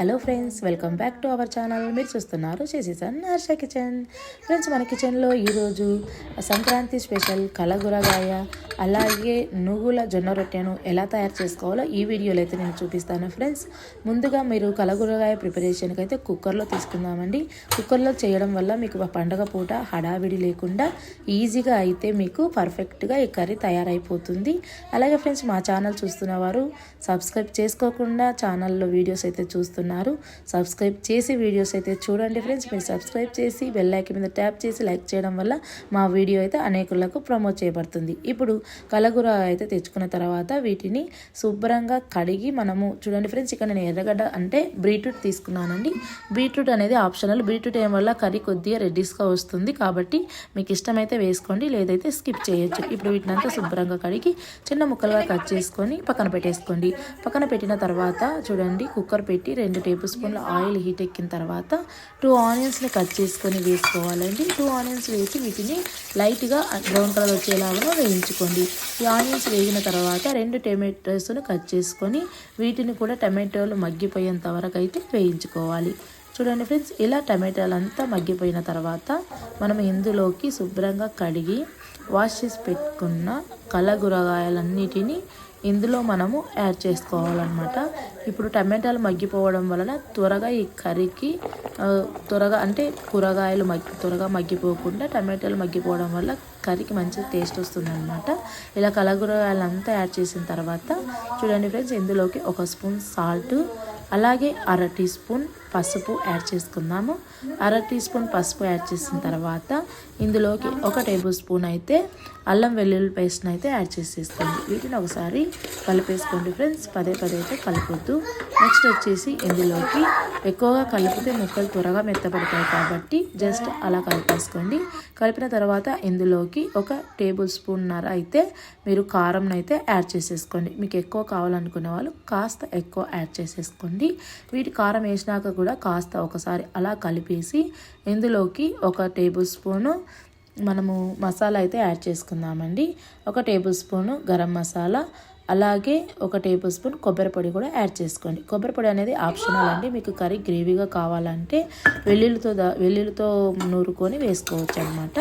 Hello friends welcome back to our channel మీరు చూస్తున్నారు చేసేసాను హర్ష కిచెన్. ఫ్రెండ్స్ మన కిచెన్లో ఈరోజు సంక్రాంతి స్పెషల్ కలగురగాయ అలాగే నువ్వుల జొన్న రొట్టెను ఎలా తయారు చేసుకోవాలో ఈ వీడియోలో అయితే నేను చూపిస్తాను ఫ్రెండ్స్ ముందుగా మీరు కలగురగాయ ప్రిపరేషన్కి అయితే కుక్కర్లో తీసుకుందామండి. కుక్కర్లో చేయడం వల్ల మీకు పండగ పూట హడావిడి లేకుండా ఈజీగా అయితే మీకు పర్ఫెక్ట్గా ఈ కర్రీ తయారైపోతుంది. అలాగే ఫ్రెండ్స్ మా ఛానల్ చూస్తున్న వారు సబ్స్క్రైబ్ చేసుకోకుండా ఛానల్లో వీడియోస్ అయితే చూస్తున్నారు సబ్స్క్రైబ్ చేసి వీడియోస్ అయితే చూడండి ఫ్రెండ్స్ మీరు సబ్స్క్రైబ్ చేసి బెల్లైకి మీద ట్యాప్ చేసి లైక్ చేయడం వల్ల మా వీడియో అయితే అనేకులకు ప్రమోట్ చేయబడుతుంది. ఇప్పుడు కలగూర అయితే తెచ్చుకున్న తర్వాత వీటిని శుభ్రంగా కడిగి మనము చూడండి ఫ్రెండ్స్ ఇక్కడ నేను ఎర్రగడ్డ అంటే బీట్రూట్ తీసుకున్నానండి. బీట్రూట్ అనేది ఆప్షనల్ బీట్రూట్ ఏం వల్ల కర్రీ కొద్దిగా రెడ్డిస్గా వస్తుంది కాబట్టి మీకు ఇష్టమైతే వేసుకోండి లేదైతే స్కిప్ చేయొచ్చు. ఇప్పుడు వీటిని అంతా శుభ్రంగా కడిగి చిన్న ముక్కలుగా కట్ చేసుకొని పక్కన పెట్టేసుకోండి. పక్కన పెట్టిన తర్వాత చూడండి కుక్కర్ పెట్టి రెండు టేబుల్ స్పూన్ల ఆయిల్ హీట్ ఎక్కిన తర్వాత టూ ఆనియన్స్ని కట్ చేసుకొని వేసుకోవాలండి. టూ ఆనియన్స్ వేసి వీటిని లైట్గా బ్రౌన్ కలర్ వచ్చేలాగా వేయించుకోండి. ఈ ఆనియన్స్ వేగిన తర్వాత రెండు టమాటోస్ను కట్ చేసుకొని వీటిని కూడా టమాటోలు మగ్గిపోయేంత వరకు అయితే వేయించుకోవాలి. చూడండి ఫ్రెండ్స్ ఇలా టమాటాలు అంతా మగ్గిపోయిన తర్వాత మనం ఇందులోకి శుభ్రంగా కడిగి వాష్ చేసి పెట్టుకున్న కలగురగాయలన్నిటినీ ఇందులో మనము యాడ్ చేసుకోవాలన్నమాట. ఇప్పుడు టమాటాలు మగ్గిపోవడం వలన త్వరగా ఈ కర్రీకి త్వరగా అంటే కూరగాయలు మగ్గి త్వరగా మగ్గిపోకుండా టమాటాలు మగ్గిపోవడం వల్ల కర్రీకి మంచి టేస్ట్ వస్తుందన్నమాట. ఇలా కలగూరగాయలు అంతా యాడ్ చేసిన తర్వాత చూడండి ఫ్రెండ్స్ ఇందులోకి ఒక స్పూన్ సాల్ట్ అలాగే అర టీ స్పూన్ పసుపు యాడ్ చేసుకుందాము. అర టీ స్పూన్ పసుపు యాడ్ చేసిన తర్వాత ఇందులోకి ఒక టేబుల్ స్పూన్ అయితే అల్లం వెల్లుల్లి పేస్ట్ని అయితే యాడ్ చేసేసుకోండి. వీటిని ఒకసారి కలిపేసుకోండి ఫ్రెండ్స్. పదే పదే అయితే కలపొద్దు నెక్స్ట్ వచ్చేసి ఇందులోకి ఎక్కువగా కలిపితే ముక్కలు త్వరగా మెత్తపడతాయి కాబట్టి జస్ట్ అలా కలిపేసుకోండి. కలిపిన తర్వాత ఇందులోకి ఒక టేబుల్ స్పూన్ నర అయితే మీరు కారంను అయితే యాడ్ చేసేసుకోండి. మీకు ఎక్కువ కావాలనుకునే వాళ్ళు కాస్త ఎక్కువ యాడ్ చేసేసుకోండి. వీటి కారం వేసినాక కూడా కాస్త ఒకసారి అలా కలిపేసి ఇందులోకి ఒక టేబుల్ స్పూను మనము మసాలా అయితే యాడ్ చేసుకుందామండి. ఒక టేబుల్ స్పూను గరం మసాలా అలాగే ఒక టేబుల్ స్పూన్ కొబ్బరి పొడి కూడా యాడ్ చేసుకోండి. కొబ్బరి పొడి అనేది ఆప్షనల్ అండి. మీకు కర్రీ గ్రేవీగా కావాలంటే వెల్లుల్లితో దా వెల్లుల్లితో నూరుకొని వేసుకోవచ్చు అనమాట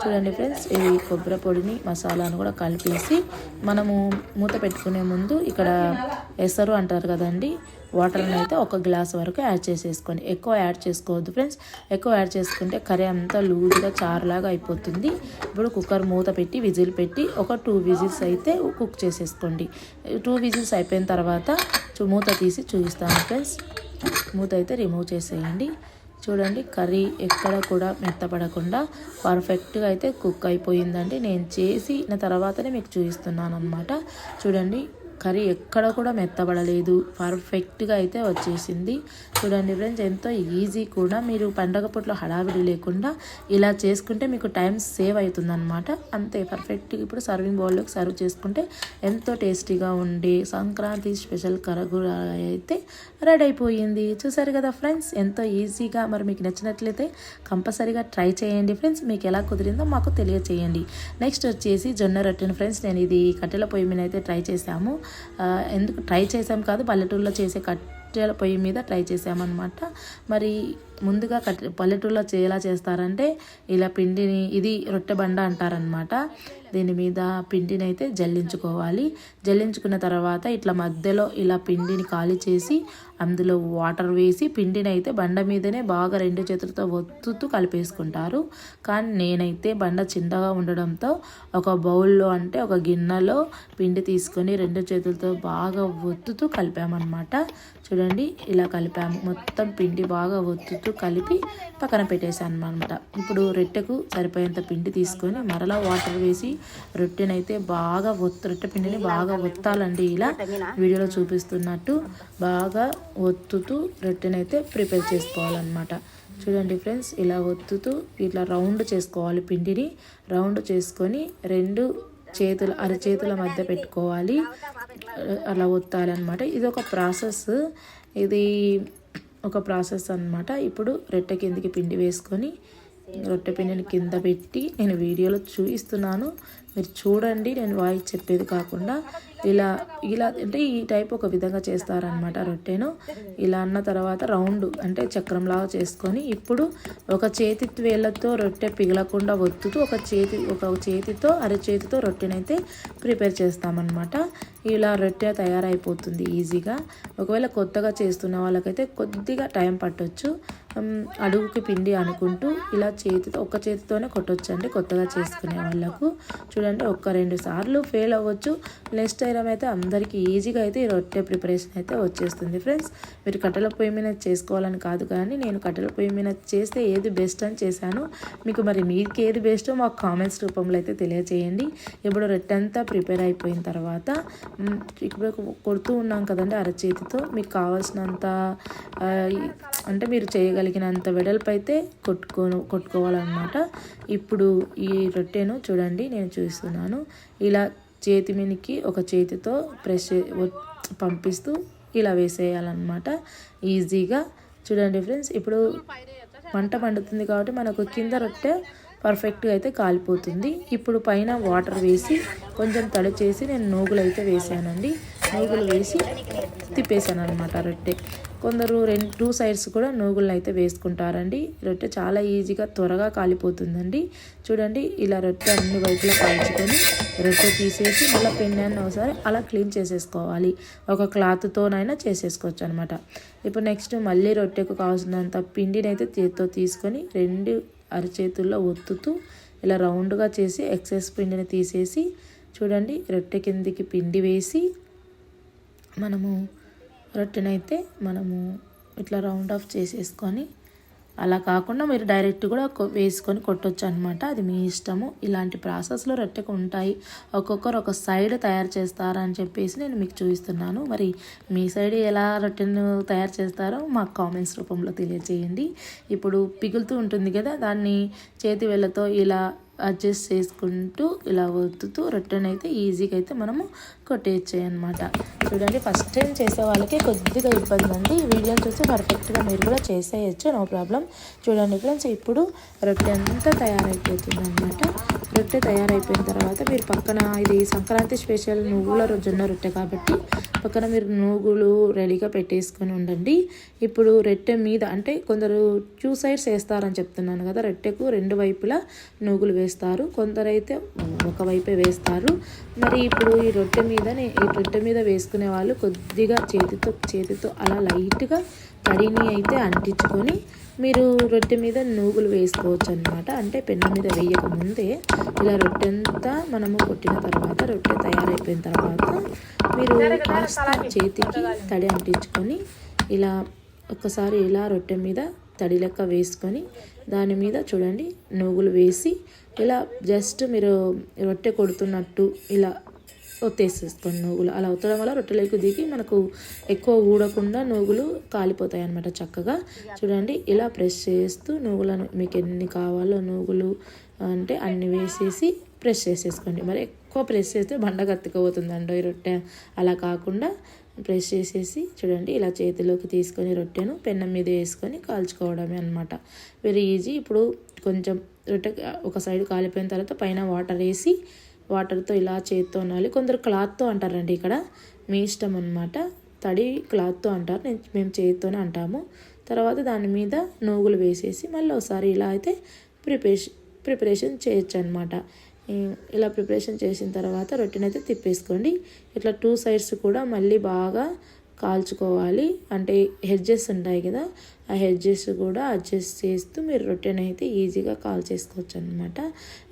చూడండి ఫ్రెండ్స్ ఈ కొబ్బరి పొడిని మసాలాను కూడా కలిపేసి మనము మూత పెట్టుకునే ముందు ఇక్కడ ఎసరు అంటారు కదండి వాటర్ని అయితే ఒక గ్లాస్ వరకు యాడ్ చేసేసుకోండి. ఎక్కువ యాడ్ చేసుకోవద్దు ఫ్రెండ్స్. ఎక్కువ యాడ్ చేసుకుంటే కర్రీ అంతా లూజ్గా చారులాగా అయిపోతుంది. ఇప్పుడు కుక్కర్ మూత పెట్టి విజిల్ పెట్టి ఒక టూ విజిల్స్ అయితే కుక్ చేసేసుకోండి. టూ విజిల్స్ అయిపోయిన తర్వాత మూత తీసి చూపిస్తాను ఫ్రెండ్స్. మూత అయితే రిమూవ్ చేసేయండి. చూడండి కర్రీ ఎక్కడ కూడా మెత్తపడకుండా పర్ఫెక్ట్గా అయితే కుక్ అయిపోయిందండి. నేను చేసిన తర్వాతనే మీకు చూపిస్తున్నాను అనమాట చూడండి కర్రీ ఎక్కడ కూడా మెత్తబడలేదు. పర్ఫెక్ట్గా అయితే వచ్చేసింది. చూడండి ఫ్రెండ్స్ ఎంతో ఈజీ కూడా. మీరు పండగ పూటలో హడావిడి లేకుండా ఇలా చేసుకుంటే మీకు టైం సేవ్ అవుతుందన్నమాట. అంతే పర్ఫెక్ట్గా ఇప్పుడు సర్వింగ్ బౌల్లోకి సర్వ్ చేసుకుంటే ఎంతో టేస్టీగా ఉండే సంక్రాంతి స్పెషల్ కరగూర అయితే రెడీ అయిపోయింది. చూసారు కదా ఫ్రెండ్స్ ఎంతో ఈజీగా మరి మీకు నచ్చినట్లయితే కంపల్సరీగా ట్రై చేయండి ఫ్రెండ్స్. మీకు ఎలా కుదిరిందో మాకు తెలియచేయండి. నెక్స్ట్ వచ్చేసి జొన్న రొట్టెను ఫ్రెండ్స్ నేను ఇది కట్టెల పొయ్యి మీద అయితే ట్రై చేశాము. ఎందుకు ట్రై చేసాం కాదు పల్లెటూరులో చేసే కట్టెల పొయ్యి మీద ట్రై చేసామన్నమాట మరి ముందుగా కట్ పల్లెటూరులో ఎలా చేస్తారంటే ఇలా పిండిని ఇది రొట్టె బండ అంటారనమాట దీని మీద పిండిని అయితే జల్లించుకోవాలి. జల్లించుకున్న తర్వాత ఇట్లా మధ్యలో ఇలా పిండిని ఖాళీ చేసి అందులో వాటర్ వేసి పిండిని అయితే బండ మీదనే బాగా రెండు చేతులతో ఒత్తుతూ కలిపేసుకుంటారు. కానీ నేనైతే బండ చిన్నగా ఉండడంతో ఒక బౌల్లో అంటే ఒక గిన్నెలో పిండి తీసుకొని రెండు చేతులతో బాగా ఒత్తుతూ కలిపామన్నమాట. చూడండి ఇలా కలిపాము. మొత్తం పిండి బాగా ఒత్తుతూ కలిపి పక్కన పెట్టేశాను అనమాట ఇప్పుడు రొట్టెకు సరిపోయేంత పిండి తీసుకొని మరలా వాటర్ వేసి రొట్టెనైతే బాగా ఒత్తు రొట్టె పిండిని బాగా ఒత్తాలండి ఇలా వీడియోలో చూపిస్తున్నట్టు బాగా ఒత్తుతూ రొట్టెనైతే ప్రిపేర్ చేసుకోవాలన్నమాట. చూడండి ఫ్రెండ్స్ ఇలా ఒత్తుతూ ఇట్లా రౌండ్ చేసుకోవాలి పిండిని. రౌండ్ చేసుకొని రెండు చేతుల అరచేతుల మధ్య పెట్టుకోవాలి. అలా ఒత్తాలన్నమాట. ఇది ఒక ప్రాసెస్. ఇది ఒక ప్రాసెస్ అన్నమాట. ఇప్పుడు రొట్టె కిందకి పిండి వేసుకొని రొట్టె పిండిని కింద పెట్టి నేను వీడియోలో చూపిస్తున్నాను. మీరు చూడండి నేను వాయిస్ చెప్పేది కాకుండా ఇలా ఇలా అంటే ఈ టైప్ ఒక విధంగా చేస్తారనమాట రొట్టెను. ఇలా అన్న తర్వాత రౌండ్ అంటే చక్రంలాగా చేసుకొని ఇప్పుడు ఒక చేతి వేళ్ళతో రొట్టె పిగలకుండా ఒత్తుతూ ఒక చేతి ఒక చేతితో అరచేతితో రొట్టెనైతే ప్రిపేర్ చేస్తామన్నమాట. ఇలా రొట్టె తయారైపోతుంది ఈజీగా. ఒకవేళ కొత్తగా చేస్తున్న వాళ్ళకైతే కొద్దిగా టైం పట్టొచ్చు. అడుగుకి పిండి అనుకుంటూ ఇలా చేతితో ఒక చేతితోనే కొట్టొచ్చండి కొత్తగా చేసుకునే వాళ్ళకు. చూడండి ఒక్క రెండు సార్లు ఫెయిల్ అవ్వచ్చు. నెక్స్ట్ టైం అయితే అందరికీ ఈజీగా అయితే ఈ రొట్టె ప్రిపరేషన్ అయితే వచ్చేస్తుంది. ఫ్రెండ్స్ మీరు కట్టెల పొయ్యి మీద చేసుకోవాలని కాదు కానీ నేను కట్టెల పొయ్యి మీద చేస్తే ఏది బెస్ట్ అని చేశాను. మీకు మరి మీకు ఏది బెస్టో మాకు కామెంట్స్ రూపంలో అయితే తెలియజేయండి ఇప్పుడు రొట్టె అంతా ప్రిపేర్ అయిపోయిన తర్వాత ఇప్పుడు కొడుతూ ఉన్నాం కదండి అరచేతితో. మీకు కావాల్సినంత అంటే మీరు చేయగలిగినంత వెడల్పు అయితే కొట్టుకో కొట్టుకోవాలన్నమాట. ఇప్పుడు ఈ రొట్టెను చూడండి నేను చూస్తున్నాను ఇలా చేతి మీనికి ఒక చేతితో ప్రెస్ పంపిస్తూ ఇలా వేసేయాలన్నమాట. ఈజీగా. చూడండి ఫ్రెండ్స్ ఇప్పుడు పంట పండుతుంది కాబట్టి మనకు కింద రొట్టె పర్ఫెక్ట్గా అయితే కాలిపోతుంది. ఇప్పుడు పైన వాటర్ వేసి కొంచెం తడి చేసి నేను నూగులు అయితే వేసానండి. నూగులు వేసి తిప్పేసాను అనమాట రొట్టె. కొందరు రెండు టూ సైడ్స్ కూడా నూగులను అయితే వేసుకుంటారండి. రొట్టె చాలా ఈజీగా త్వరగా కాలిపోతుందండి. చూడండి ఇలా రొట్టె అన్ని వైపులా కాల్చుకొని రొట్టె తీసేసి మళ్ళీ పెన్నాన్ని ఒకసారి అలా క్లీన్ చేసేసుకోవాలి. ఒక క్లాత్తోనైనా చేసేసుకోవచ్చు అనమాట ఇప్పుడు నెక్స్ట్ మళ్ళీ రొట్టెకు కావాల్సినంత పిండిని అయితే చేతితో తీసుకొని రెండు అరచేతుల్లో ఒత్తుతూ ఇలా రౌండ్గా చేసి ఎక్సెస్ పిండిని తీసేసి చూడండి రొట్టె కిందికి పిండి వేసి మనము రొట్టెనైతే మనము ఇట్లా రౌండ్ ఆఫ్ చేసేసుకొని అలా కాకుండా మీరు డైరెక్ట్ కూడా వేసుకొని కొట్టొచ్చు అనమాట అది మీ ఇష్టము. ఇలాంటి ప్రాసెస్లో రొట్టెకు ఉంటాయి. ఒక్కొక్కరు ఒక సైడ్ తయారు చేస్తారని చెప్పేసి నేను మీకు చూపిస్తున్నాను. మరి మీ సైడ్ ఎలా రొట్టెను తయారు చేస్తారో మాకు కామెంట్స్ రూపంలో తెలియజేయండి. ఇప్పుడు పిగులుతూ ఉంటుంది కదా దాన్ని చేతి వేళ్ళతో ఇలా అడ్జస్ట్ చేసుకుంటూ ఇలా ఒత్తుతూ రొట్టెనైతే అయితే ఈజీగా అయితే మనము కొట్టేయచ్చాయి అనమాట చూడండి ఫస్ట్ టైం చేసే వాళ్ళకి కొద్దిగా ఇబ్బంది ఉంది. ఈ వీడియోని చూసి పర్ఫెక్ట్గా మీరు కూడా చేసేయచ్చు నో ప్రాబ్లం చూడండి ఫ్రెండ్స్ ఇప్పుడు రొట్టె అంతా తయారైపోతుంది అనమాట రొట్టె తయారైపోయిన తర్వాత మీరు పక్కన ఇది సంక్రాంతి స్పెషల్ నువ్వుల జొన్న రొట్టె కాబట్టి పక్కన మీరు నూగులు రెడీగా పెట్టేసుకొని ఉండండి. ఇప్పుడు రొట్టె మీద అంటే కొందరు టూ సైడ్స్ వేస్తారని చెప్తున్నాను కదా రొట్టెకు రెండు వైపులా నూగులు వేస్తారు కొందరైతే ఒక వైపే వేస్తారు. మరి ఇప్పుడు ఈ రొట్టె మీదనే ఈ రొట్టె మీద వేసుకునే వాళ్ళు కొద్దిగా చేతితో చేతితో అలా లైట్గా తడిని అయితే అంటించుకొని మీరు రొట్టె మీద నూగులు వేసుకోవచ్చు అనమాట అంటే పెన్ను మీద వేయక ముందే ఇలా రొట్టె అంతా మనము కొట్టిన తర్వాత రొట్టె తయారైపోయిన తర్వాత మీరు కాస్త చేతికి తడి అంటించుకొని ఇలా ఒక్కసారి ఇలా రొట్టె మీద తడి లెక్క వేసుకొని దాని మీద చూడండి నూగులు వేసి ఇలా జస్ట్ మీరు రొట్టె కొడుతున్నట్టు ఇలా ఒత్తేసేసుకోండి నూగులు. అలా ఒత్తడం వల్ల రొట్టెలోకి దిగి మనకు ఎక్కువ ఊడకుండా నూగులు కాలిపోతాయి అన్నమాట చక్కగా. చూడండి ఇలా ప్రెస్ చేస్తూ నూగులను మీకు ఎన్ని కావాలో నూగులు అంటే అన్ని వేసేసి ప్రెస్ చేసేసుకోండి. మరి ఎక్కువ ప్రెస్ చేస్తే బండ కత్తుకుపోతుందండి ఈ రొట్టె. అలా కాకుండా ప్రెస్ చేసేసి చూడండి ఇలా చేతిలోకి తీసుకొని రొట్టెను పెన్నం మీద వేసుకొని కాల్చుకోవడమే అనమాట వెరీ ఈజీ. ఇప్పుడు కొంచెం రొట్టె ఒక సైడ్ కాలిపోయిన తర్వాత పైన వాటర్ వేసి వాటర్తో ఇలా చేత్తో అనాలి. కొందరు క్లాత్తో అంటారండి ఇక్కడ. మీ ఇష్టం అనమాట తడి క్లాత్తో అంటారు. నేను మేము చేతితోనే అంటాము. తర్వాత దాని మీద నూగులు వేసేసి మళ్ళీ ఒకసారి ఇలా అయితే ప్రిపరేషన్ ప్రిపరేషన్ చేయొచ్చు అనమాట ఇలా ప్రిపరేషన్ చేసిన తర్వాత రొట్టెని అయితే తిప్పేసుకోండి. ఇట్లా టూ సైడ్స్ కూడా మళ్ళీ బాగా కాల్చుకోవాలి. అంటే హెడ్జెస్ ఉంటాయి కదా ఆ హెడ్జెస్ కూడా అడ్జస్ట్ చేస్తూ మీరు రొట్టెని అయితే ఈజీగా కాల్ చేసుకోవచ్చు అనమాట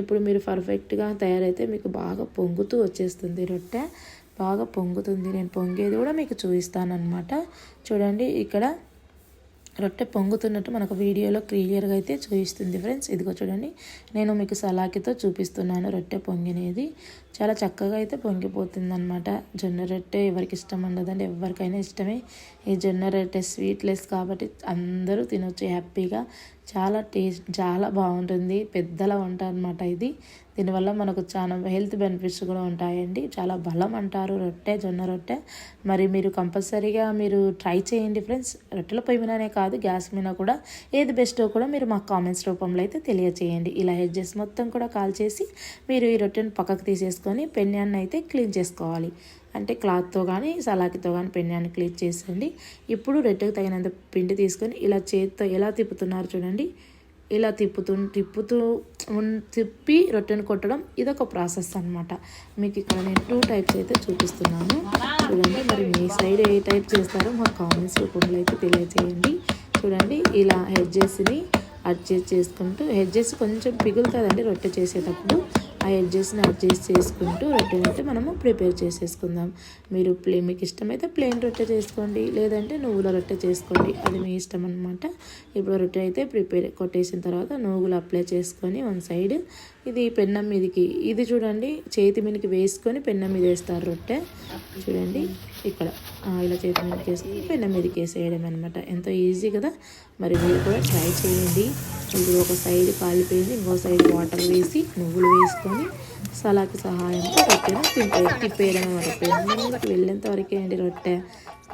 ఇప్పుడు మీరు పర్ఫెక్ట్గా తయారైతే మీకు బాగా పొంగుతూ వచ్చేస్తుంది రొట్టె. బాగా పొంగుతుంది. నేను పొంగేది కూడా మీకు చూపిస్తాను అనమాట చూడండి ఇక్కడ రొట్టె పొంగుతున్నట్టు మనకు వీడియోలో క్లియర్గా అయితే చూపిస్తుంది ఫ్రెండ్స్. ఇదిగో చూడండి నేను మీకు సలాకితో చూపిస్తున్నాను రొట్టె పొంగినేది. చాలా చక్కగా అయితే పొంగిపోతుంది అనమాట జొన్న రొట్టె ఎవరికి ఇష్టం ఉండదండి ఎవరికైనా ఇష్టమే. ఈ జొన్న రొట్టె స్వీట్లెస్ కాబట్టి అందరూ తినొచ్చు హ్యాపీగా. చాలా టేస్ట్ చాలా బాగుంటుంది. పెద్దల వంట అనమాట ఇది. దీనివల్ల మనకు చాలా హెల్త్ బెనిఫిట్స్ కూడా ఉంటాయండి. చాలా బలం అంటారు రొట్టె జొన్న రొట్టె. మరి మీరు కంపల్సరీగా మీరు ట్రై చేయండి ఫ్రెండ్స్. రొట్టెల పొయ్యి మీదనే కాదు గ్యాస్ మీద కూడా. ఏది బెస్టో కూడా మీరు మాకు కామెంట్స్ రూపంలో అయితే తెలియచేయండి. ఇలా హెడ్జెస్ మొత్తం కూడా కాల్ చేసి మీరు ఈ రొట్టెను పక్కకు తీసేసుకొని పెన్యాన్ని అయితే క్లీన్ చేసుకోవాలి. అంటే క్లాత్తో కానీ సలాకితో కానీ పెన్యాన్ని క్లీన్ చేసండి ఇప్పుడు రొట్టెకు తగినంత పిండి తీసుకొని ఇలా చేతితో ఎలా తిప్పుతున్నారు చూడండి. ఇలా తిప్పుతూ తిప్పుతూ తిప్పి రొట్టెను కొట్టడం ఇదొక ప్రాసెస్ అన్నమాట. మీకు ఇక్కడ నేను టూ టైప్స్ అయితే చూపిస్తున్నాను. చూడండి మరి మీ సైడ్ ఏ టైప్ చేస్తారో మా కామెంట్స్ రూపంలో అయితే తెలియజేయండి. చూడండి ఇలా హెడ్జెస్ని అడ్జస్ట్ చేసుకుంటూ హెడ్జెస్ కొంచెం పిగులుతుందండి రొట్టె చేసేటప్పుడు. ఆ ఎడ్జెస్ని అడ్జస్ట్ చేసుకుంటూ రొట్టెని అయితే మనము ప్రిపేర్ చేసేసుకుందాం. మీరు ప్లే మీకు ఇష్టమైతే ప్లెయిన్ రొట్టె చేసుకోండి లేదంటే నువ్వుల రొట్టె చేసుకోండి. అది మీ ఇష్టం అనమాట ఇప్పుడు రొట్టె అయితే ప్రిపేర్ కొట్టేసిన తర్వాత నువ్వులు అప్లై చేసుకొని వన్ సైడ్ ఇది పెన్నం మీదకి ఇది చూడండి చేతి మీదకి వేసుకొని పెన్నం మీద వేస్తారు రొట్టె. చూడండి ఇక్కడ ఇలా చేతి మీదకి వేసుకొని పెన్నం మీదకి వేసేయడం అనమాట ఎంతో ఈజీ కదా. మరి మీరు కూడా ట్రై చేయండి. ఇప్పుడు ఒక సైడ్ కాలిపోయింది ఇంకో సైడ్ వాటర్ వేసి నువ్వులు వేసుకొని సలాకి సహాయంతో రొట్టెను తింపే తిప్పేయడం అనమాట పెన్నంకి వెళ్ళేంత వరకే అండి రొట్టె.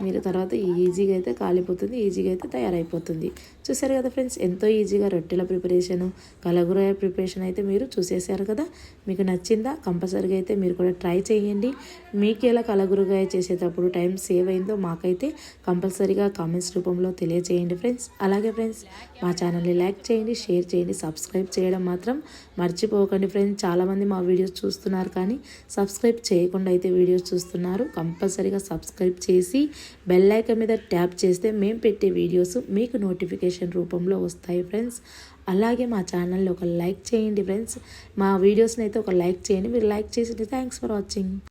మీరు తర్వాత ఈజీగా అయితే కాలిపోతుంది ఈజీగా అయితే తయారైపోతుంది. చూసారు కదా ఫ్రెండ్స్ ఎంతో ఈజీగా రొట్టెల ప్రిపరేషను కలగురాయ ప్రిపరేషన్ అయితే మీరు చూసేశారు కదా. మీకు నచ్చిందా? కంపల్సరీగా అయితే మీరు కూడా ట్రై చేయండి. మీకు ఎలా కలగురగాయ చేసేటప్పుడు టైం సేవ్ అయిందో మాకైతే కంపల్సరీగా కామెంట్స్ రూపంలో తెలియజేయండి ఫ్రెండ్స్. అలాగే ఫ్రెండ్స్ మా ఛానల్ని లైక్ చేయండి షేర్ చేయండి సబ్స్క్రైబ్ చేయడం మాత్రం మర్చిపోకండి ఫ్రెండ్స్. చాలామంది మా వీడియోస్ చూస్తున్నారు కానీ సబ్స్క్రైబ్ చేయకుండా అయితే వీడియోస్ చూస్తున్నారు. కంపల్సరీగా సబ్స్క్రైబ్ చేసి బెల్ ఐకన్ మీద ట్యాప్ చేస్తే మేము పెట్టే వీడియోస్ మీకు నోటిఫికేషన్ రూపంలో వస్తాయి ఫ్రెండ్స్. అలాగే మా ఛానల్ని ఒక లైక్ చేయండి ఫ్రెండ్స్. మా వీడియోస్ని అయితే ఒక లైక్ చేయండి. మీరు లైక్ చేసి థ్యాంక్స్ ఫర్ వాచింగ్.